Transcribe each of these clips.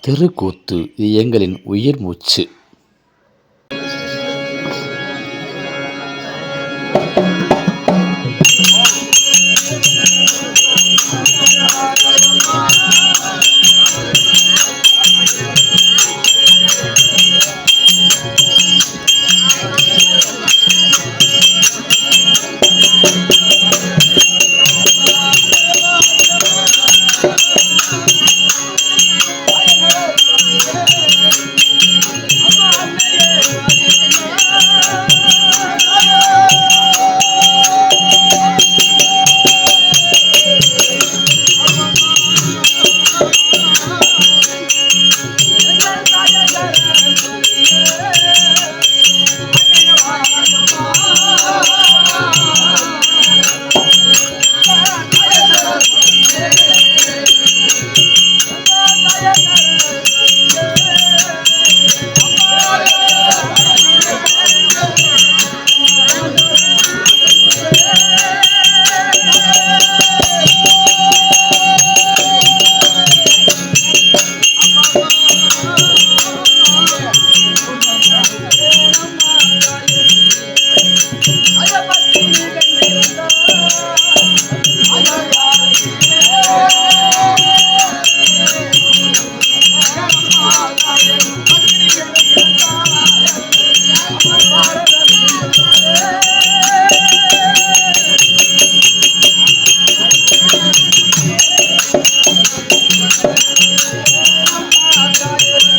தெருக்கூத்து இது எங்களின் உயிர் மூச்சு.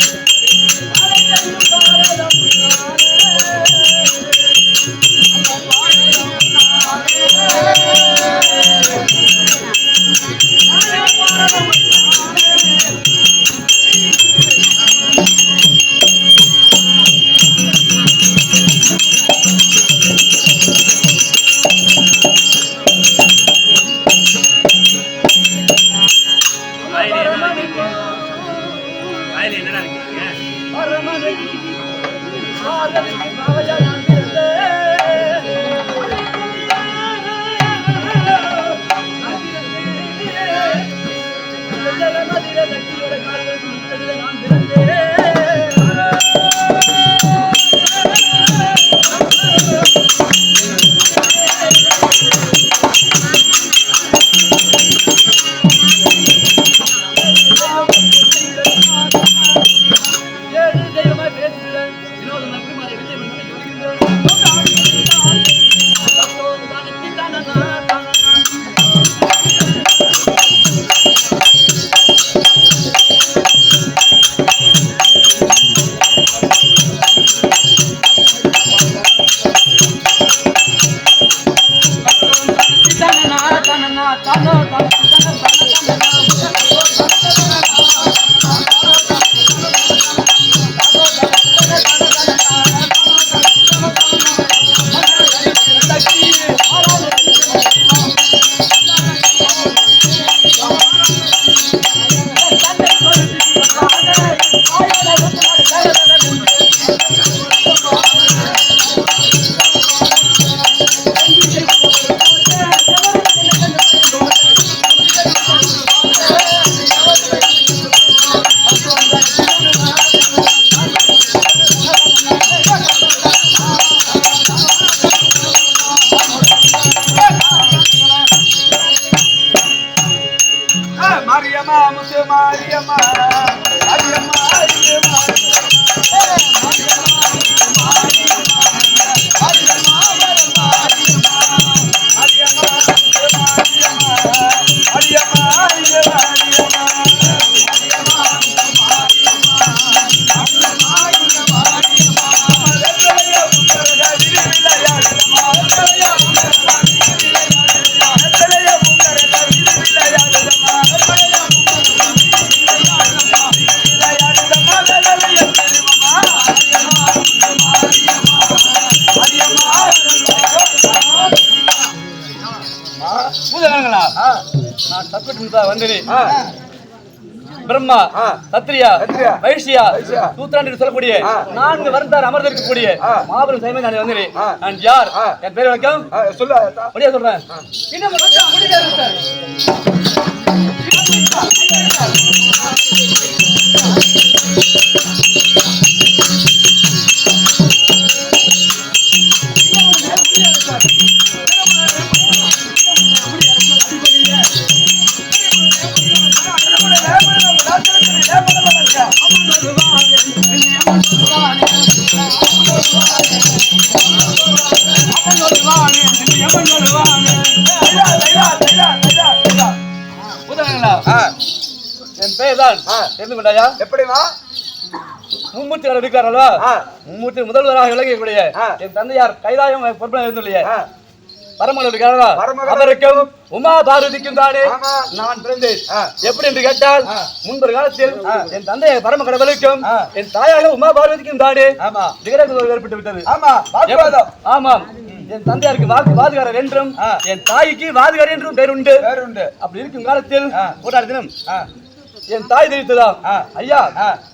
வாயில வாயில என்னடா இருக்கீங்க? முத்து மாரியம்மா மாரியம்மா பிரம்மா. சத்ரியா வைஷ்யா என்று சொல்லக்கூடிய. நான்கு வருந்தார் அமர்ந்திருக்கக்கூடிய ஆ. மாபெரும் சைமை நான் ஆ. நான் யார். என் பேர் வணக்கம் சொல்லு முடியா சொல்றேன் இன்னும் ஒரு நிமிஷம் முடியாது சார். தான் ஆ. தெரிந்து கொண்டாயா எப்படிமா மும்மூர்த்தி இருக்கிறார்களா ஆ. மும்மூர்த்தி முதல்வராக விளங்கக்கூடிய. என் தந்தையார் கைலாயம் பொறுப்பில் இருந்துள்ளையே ஆ. பரமன் பரமகடவுள். அவருக்கும் உமா பார்வதிக்கும் தானே. நான் பிறந்தேன். எப்படி என்று கேட்டால். முன்பொரு காலத்தில். என் தந்தை பரம கடவுளுக்கும். என் தாயாக உமா பார்வதிக்கும் தானே ஆமா விகடகுதல் ஏற்பட்டு விட்டது ஆமா ஆமாம் என் தந்தையாருக்கு வாக்கு வாதுகாரர் என்றும். என் தாய்க்கு வாதுகாரர் என்றும் பேர் உண்டு வேறுண்டு அப்படி இருக்கும் காலத்தில். ஒரு தினம். என் தாய் தெரிவித்ததாம் ஆ. ஐயா.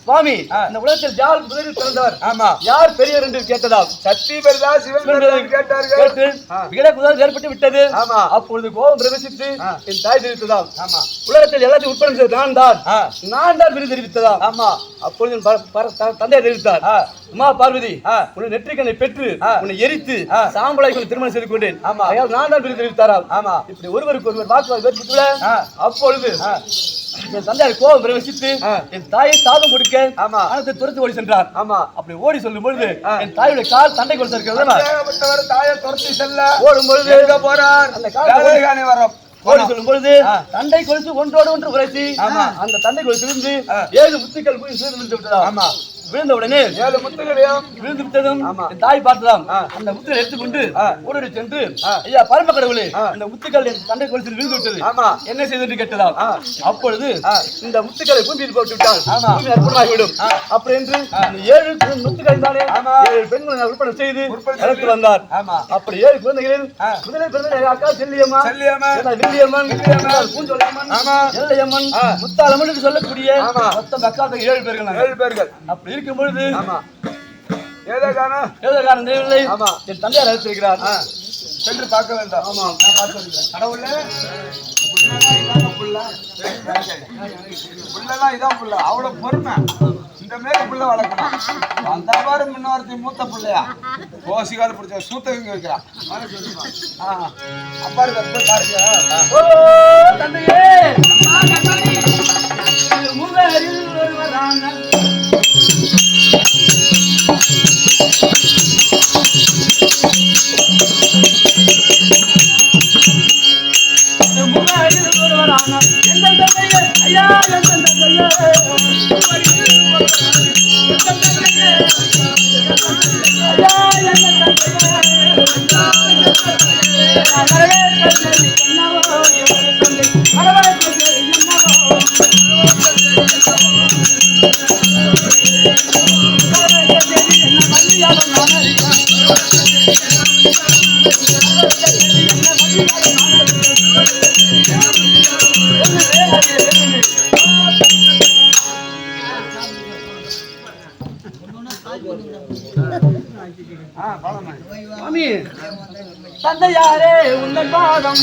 சுவாமி. இந்த உலகத்தில் யார் முதலில் பிறந்தவர் ஆமா யார் பெரியவர் என்று கேட்டதாம் சக்தி பெரிதா சிவன் கேட்டார்கள் கேட்டு ஆ. விகடகுதல் ஏற்பட்டு விட்டது ஆமா. அப்பொழுது கோபம் பிரவேசித்து. என் தாய் தெரிவித்ததாம் ஆமா உலகத்தில் எல்லாத்தையும் உட்பட செய்தது நான் தான். நான் தான் விருது தெரிவித்ததாம் ஆமா அப்பொழுது என் பர- பர- த- தந்தை தெரிவித்தார். உமா பார்வதி. உன்னை நெற்றிக்கண்ணை பெற்று. உன்னை எரித்து. சாம்பலாய் கொண்டு திருமணம் செய்து கொண்டேன் ஆமா. நான் தான் விருது தெரிவித்தாராம் ஆமா இப்படி ஒருவருக்கு ஒருவர் வாக்குவாதம் ஏற்பட்டுள்ள. அப்பொழுது. என் தந்தையார் கோபம் பிரவேசித்து. என் தாயை சாதம் கொடுக்க ஆமா. அனத்தை துரத்து ஓடி சென்றார் ஆமா அப்படி ஓடி சொல்லும் பொழுது. என் தாயுடைய கால் தண்டை கொடுத்து இருக்கிறது தாயை துரத்தி செல்ல ஓடும் பொழுது போறார் அந்த வேலைகாணி வரோம் ஓடி சொல்லும் பொழுது. தண்டை கொலுசு ஒன்றோடு ஒன்று உரைச்சி. அந்த தண்டை கொலுசு இருந்து. ஏழு முத்துக்கள் போய் சேர்ந்து விட்டதா ஆமா. விழுந்த உடனே ஏழு முத்துகளையும் விழுந்து விட்டதும் தாய் பார்த்ததாம். அந்த முத்துக்களை எடுத்துக்கொண்டு. ஓடி சென்று. ஐயா பரம கடவுளே ஆ. இந்த முத்துக்கள் என் தண்டை கொலுசில் விழுந்து விட்டது ஆமா. என்ன செய்து என்று கேட்டதாம். அப்பொழுது. இந்த முத்துக்களை பூமியில் போட்டு விட்டால். பூமி அற்புதமாகிவிடும். அப்படி என்று ஏழு முத்துக்கள் தானே. ஏழு பெண்களை உற்பத்தி செய்து வளர்த்து. வந்தார் அப்படி ஏழு குழந்தைகளில் ஆ. முதலில் பிறந்த அக்கா செல்லியம்மா வில்லியம்மன். முத்தாலம்மன் என்று சொல்லக்கூடிய. மொத்தம் அக்காவுக்கு ஏழு பேர்கள். ஏழு பேர்கள் அப்படி இருக்கும் பொழுது ஆமா. ஏதோ காணோம் எழுதக்காரன் தெரியவில்லை. ஆமா. என் தந்தையார் அழைத்திருக்கிறார். சென்று பார்க்க வேண்டாம். ஆமா. நான் பார்த்து வருகிறேன். கடவுளே. புள்ளனா இதாங்க புள்ள புள்ளனா இதான் புள்ள. அவ்வளவு பொறுமை. இந்த மாரி புள்ள வளர்க்கணும். அந்த மாதிரி முன்னோரத்தி மூத்த பிள்ளையா. கோசிகால பிடிச்ச சூத்தவங்க வைக்கிறான். அப்பா இருக்க பாருங்க ஓ தந்தையே. முகரில் ஒருவரான முகரில் ஒருவரான எந்த ஐயா தந்தையாரே உங்கள் பாதம்.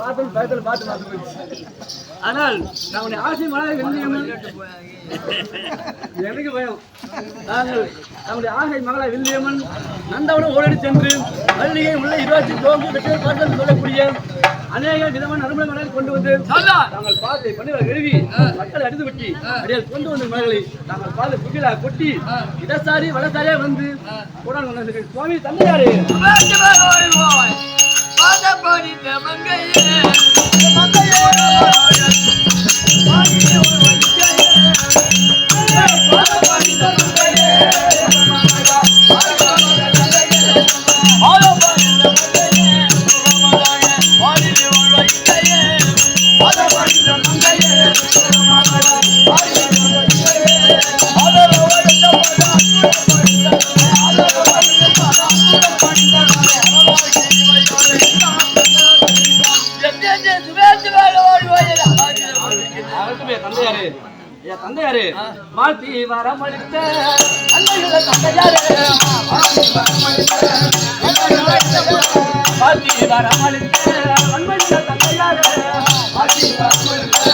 பார்த்தால் பயத்தில் பார்த்து பார்த்து ஆனால் நான் உன்னை ஆசை மழை வெள்ளியம்மன் எனக்கு பயம். நாங்கள் நம்முடைய ஆசை மகளா வெள்ளியம்மன் நந்தவனம் ஓடி சென்று மல்லிகை உள்ள இருபத்தி தோங்கு வெற்றி பார்த்து சொல்லக்கூடிய அநேக விதமான நறுமண மலரை கொண்டு வந்து நாங்கள் பார்த்து பணிகளை எழுதி மக்களை அடித்து வெட்டி அப்படியே கொண்டு வந்த மலர்களை நாங்கள் பார்த்து குட்டிலா கொட்டி இடசாரி வலசாரியா வந்து கூட சுவாமி தந்தையாரு! மங்கையே மங்கையோட மங்கையோட அதுக்கு தந்தையாரு. ஐயா தந்தையாரு வாழ்த்தி வரமளித்த அன்னையில் தந்தையாரு. வாழ்த்தி வரமளித்த அன்னையில் தந்தையாரு. வாழ்த்தி வரமளித்த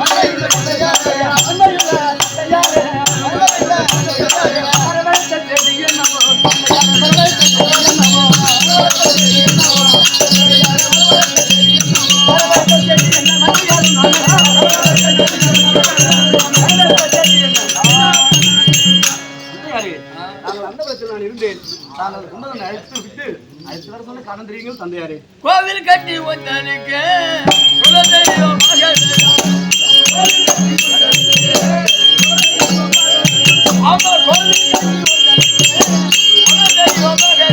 தந்தையாரு. அன்னையில் தந்தையாரு அழைத்து தந்தையாரே. கோவில் கட்டி ஒத்தனுக்கு ஆமா கோவில் கட்டி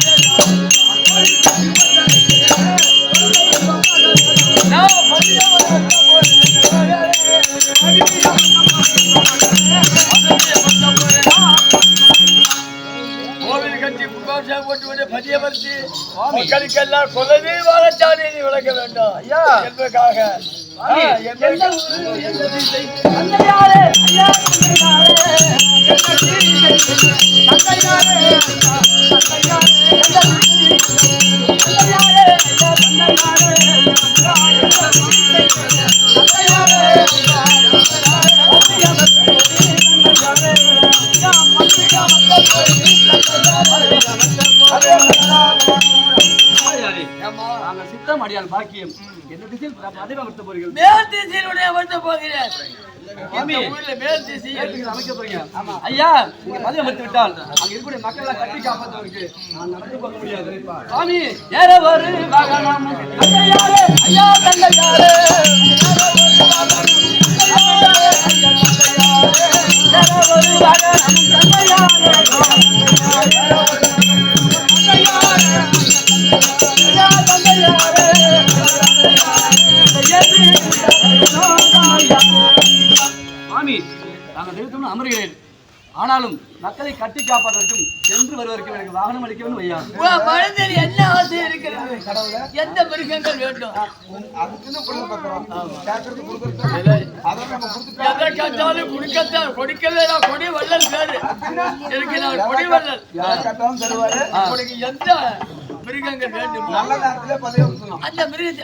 மக்களுக்கெல்லாம் குலவே வாழச்சானே நீ விளக்க வேண்டும். ஐயா. என்பதற்காக. என்பதற்காக- அடியால் பாக்கியம். எந்த திசையில் பதவி அமர்த்த போறீர்கள் மேல் திசையினுடைய வந்து போகிறேன். ஐயா நீங்க பதவி அமர்த்தி விட்டால் அங்க இருக்கக்கூடிய மக்கள் கட்டி காப்பாற்றுவதற்கு நான் நடந்து போக முடியாது. சாமி ஏற ஒரு வாகனம் ஐயா தந்தையாரே. சாமி நாங்கள் நிறுத்தம் அமர்கிறேன் ஆனாலும் மக்களை கட்டி காப்பதற்கும் சென்று வருவதற்கும் எனக்கு வாகனம் அளிக்க வேண்டும் ஐயா. மனதில் என்ன ஆசை இருக்கிறது? எந்த மிருகங்கள் வேண்டும்? அதுக்குன்னு கேட்கறது கொடுக்கத்தான் கொடுக்கவே நான் கொடி வள்ளல் பேரு. எனக்கு நான் கொடி வள்ளல். தருவாரு. உனக்கு எந்த மிருகங்கள் வேண்டும்? நல்ல நேரத்திலே பதவி அந்த மிருகத்தை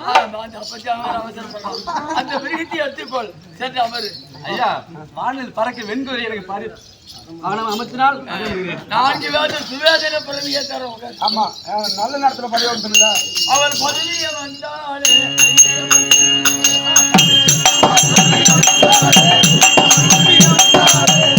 அந்த மிருகத்தை எடுத்துக்கொள். சென்று அமரு. ஐயா வானில் பறக்க வெண்குறை எனக்கு பாரு அமர்த்தினால் அமர்கிறேன். நான்கு வேதம் சுவேதன பதவியை தரும். ஆமா நல்ல நேரத்துல பதவி கொடுத்துருங்க அவள் பதவியை வந்தாலே இந்த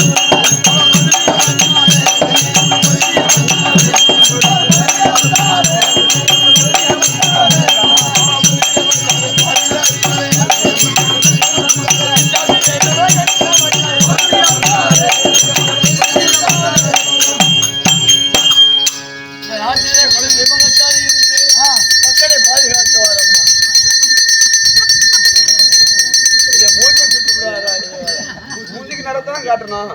நடத்தான் காட்டணும்?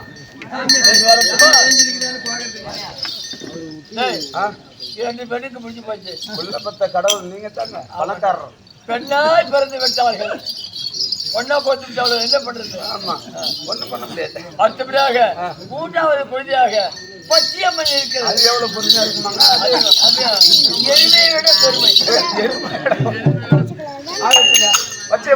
இரண்டு பெண்ணுக்கு முடிஞ்சு போச்சு. உள்ள பத்த கடவுள் நீங்க தாங்க பணக்காரர். பெண்ணாய் பிறந்து விட்டார்கள் ஒன்னா விட்டார்கள் என்ன பண்றது? ஆமா. ஒண்ணும் பண்ண முடியாது. அடுத்தபடியாக மூன்றாவது குழந்தையாக பச்சையம்மன் இருக்கிறது. அது எவ்வளவு பொறுமையா இருக்குமாங்க? எருமையை விட பெருமை. பச்சை